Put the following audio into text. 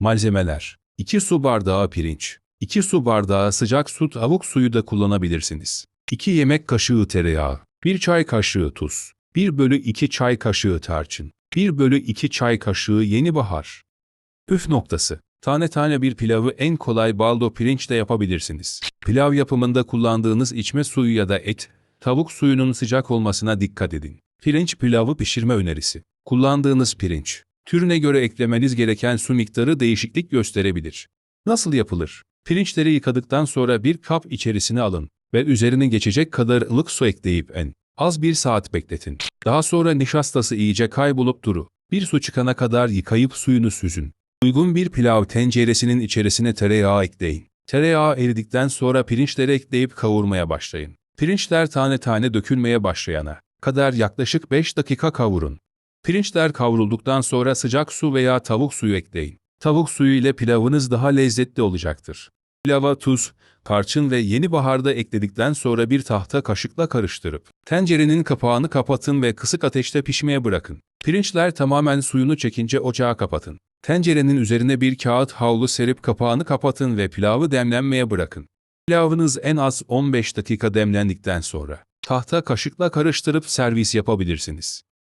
Malzemeler 2 su bardağı pirinç 2 su bardağı sıcak su tavuk suyu da kullanabilirsiniz. 2 yemek kaşığı tereyağı 1 çay kaşığı tuz 1 bölü 2 çay kaşığı tarçın 1 bölü 2 çay kaşığı yeni bahar. Püf noktası. Tane tane bir pilavı en kolay baldo pirinçle yapabilirsiniz. Pilav yapımında kullandığınız içme suyu ya da et, tavuk suyunun sıcak olmasına dikkat edin. Pirinç pilavı pişirme önerisi. Kullandığınız pirinç, türüne göre eklemeniz gereken su miktarı değişiklik gösterebilir. Nasıl yapılır? Pirinçleri yıkadıktan sonra bir kap içerisine alın ve üzerine geçecek kadar ılık su ekleyip en az bir saat bekletin. Daha sonra nişastası iyice kaybolup duru. Bir su çıkana kadar yıkayıp suyunu süzün. Uygun bir pilav tenceresinin içerisine tereyağı ekleyin. Tereyağı eridikten sonra pirinçleri ekleyip kavurmaya başlayın. Pirinçler tane tane dökülmeye başlayana kadar yaklaşık 5 dakika kavurun. Pirinçler kavrulduktan sonra sıcak su veya tavuk suyu ekleyin. Tavuk suyu ile pilavınız daha lezzetli olacaktır. Pilava tuz, tarçın ve yeni baharda ekledikten sonra bir tahta kaşıkla karıştırıp tencerenin kapağını kapatın ve kısık ateşte pişmeye bırakın. Pirinçler tamamen suyunu çekince ocağı kapatın. Tencerenin üzerine bir kağıt havlu serip kapağını kapatın ve pilavı demlenmeye bırakın. Pilavınız en az 15 dakika demlendikten sonra tahta kaşıkla karıştırıp servis yapabilirsiniz.